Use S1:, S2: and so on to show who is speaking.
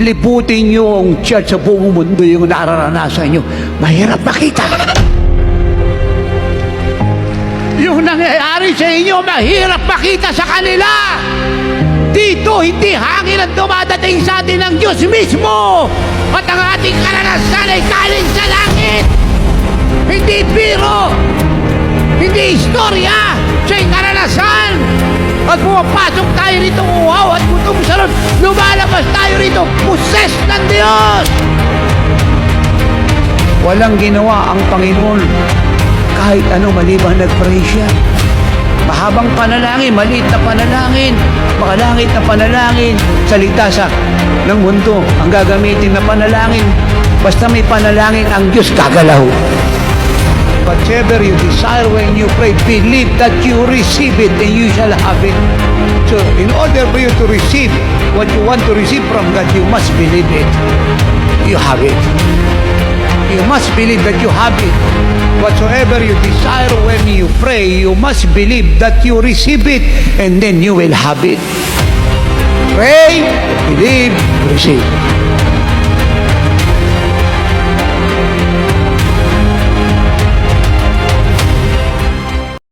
S1: liputin nyo ang church sa buong mundo yung nararanasan nyo. Mahirap makita. Yung nangyayari sa inyo, mahirap makita sa kanila. Dito, hindi hangin ang dumadating sa atin ng Diyos mismo. At ang ating karanasan ay galing sa langit. Hindi biro. Hindi istorya. Siya'y karanasan. At pumapasok tayo rito uhaw at gutom salon. Lumalabas Walang ginawa ang Panginoon kahit ano maliban nag-pray siya. Mahabang panalangin, maliit na panalangin, makalangit na panalangin, sa ng mundo, ang gagamitin na panalangin. Basta may panalangin ang Diyos gagalaw. Whatever you desire when you pray, believe that you receive it and you shall have it. So, in order for you to receive what you want to receive from God, you must believe it. You have it. You must believe that you have it. Whatsoever you desire when you pray, you must believe that you receive it and then you will have it. Pray, believe, receive.